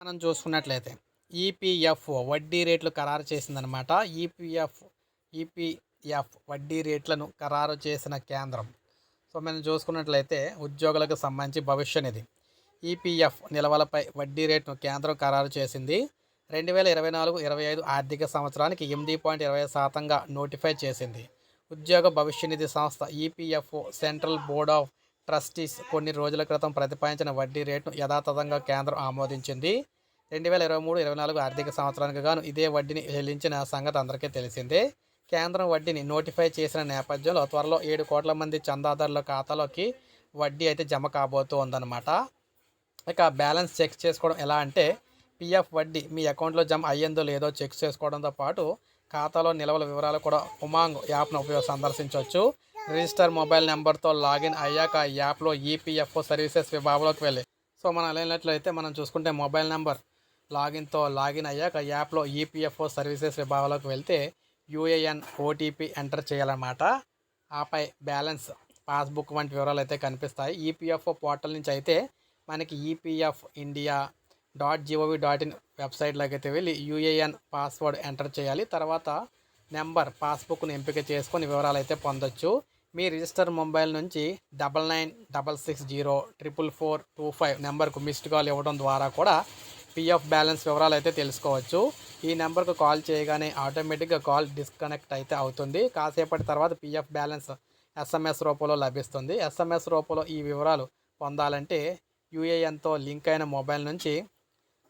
మనం చూసుకున్నట్లయితే ఈపీఎఫ్ఓ వడ్డీ రేట్లు ఖరారు చేసిందనమాట ఈపీఎఫ్ ఈపీఎఫ్ వడ్డీ రేట్లను ఖరారు చేసిన కేంద్రం. సో మనం చూసుకున్నట్లయితే ఉద్యోగులకు సంబంధించి భవిష్య నిధి. ఈపీఎఫ్ నిల్వలపై వడ్డీ రేటును కేంద్రం ఖరారు చేసింది. రెండు వేల ఇరవై నాలుగు ఇరవై ఐదు ఆర్థిక సంవత్సరానికి ఎనిమిది పాయింట్ ఇరవై శాతంగా నోటిఫై చేసింది. ఉద్యోగ భవిష్య నిధి సంస్థ EPFO central board of trustees కొన్ని రోజుల క్రితం ప్రతిపాదించిన వడ్డీ రేటును యథాతథంగా కేంద్రం ఆమోదించింది. రెండు వేల ఇరవై మూడు ఇరవై నాలుగు ఆర్థిక సంవత్సరానికి గాను ఇదే వడ్డీని చెల్లించిన సంగతి అందరికీ తెలిసిందే. కేంద్రం వడ్డీని నోటిఫై చేసిన నేపథ్యంలో త్వరలో ఏడు కోట్ల మంది చందాదారుల ఖాతాలోకి వడ్డీ అయితే జమ కాబోతూ ఉందన్నమాట ఇక బ్యాలెన్స్ చెక్ చేసుకోవడం ఎలా అంటే పిఎఫ్ వడ్డీ మీ అకౌంట్లో జమ అయ్యిందో లేదో చెక్ చేసుకోవడంతో పాటు ఖాతాలో నిల్వల వివరాలు కూడా ఉమాంగ్ యాప్ను ఉపయోగ సందర్శించవచ్చు రిజిస్టర్ మొబైల్ నెంబర్తో లాగిన్ అయ్యాక ఆ యాప్లో ఈపీఎఫ్ఓ సర్వీసెస్ విభాగంలోకి వెళ్ళి. సో మనం వెళ్ళినట్లయితే మనం చూసుకుంటే మొబైల్ నెంబర్ లాగిన్తో లాగిన్ అయ్యాక యాప్లో ఈపీఎఫ్ఓ సర్వీసెస్ విభాగంలోకి వెళ్తే యూఏఎన్ ఓటీపీ ఎంటర్ చేయాలన్నమాట. ఆపై బ్యాలెన్స్ పాస్బుక్ వంటి వివరాలు అయితే కనిపిస్తాయి. ఈపీఎఫ్ఓ పోర్టల్ నుంచి అయితే మనకి EPF India dot GOV dot in వెబ్సైట్లోకి అయితే వెళ్ళి యూఏఎన్ పాస్వర్డ్ ఎంటర్ చేయాలి. తర్వాత నెంబర్ పాస్బుక్ను ఎంపిక చేసుకొని వివరాలు అయితే పొందొచ్చు. మీ రిజిస్టర్ మొబైల్ నుంచి double nine double six zero triple four two five నెంబర్కు మిస్డ్ కాల్ ఇవ్వడం ద్వారా కూడా పిఎఫ్ బ్యాలెన్స్ వివరాలు అయితే తెలుసుకోవచ్చు. ఈ నెంబర్కు కాల్ చేయగానే ఆటోమేటిక్గా కాల్ డిస్కనెక్ట్ అయితే అవుతుంది. కాసేపటి తర్వాత పిఎఫ్ బ్యాలెన్స్ ఎస్ఎంఎస్ రూపంలో లభిస్తుంది. ఎస్ఎంఎస్ రూపంలో ఈ వివరాలు పొందాలంటే యూఏఎన్తో లింక్ అయిన మొబైల్ నుంచి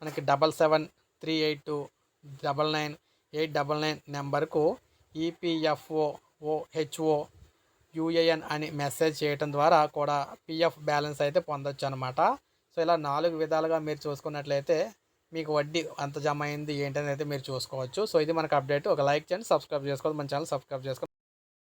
మనకి double seven three eight two double nine eight double nine నెంబర్కు ఈపీఎఫ్ఓ ఓహెచ్ఓ యూఏఎన్ అని మెసేజ్ చేయటం ద్వారా కూడా పిఎఫ్ బ్యాలెన్స్ అయితే పొందొచ్చు అనమాట సో ఇలా నాలుగు విధాలుగా మీరు చూసుకున్నట్లయితే మీకు వడ్డీ ఎంత జమ అయింది ఏంటనేది అయితే మీరు చూసుకోవచ్చు. సో ఇది మనకు అప్డేట్. ఒక లైక్ చేయండి సబ్స్క్రైబ్ చేసుకోవాలి మన ఛానల్ సబ్స్క్రైబ్ చేసుకోవాలి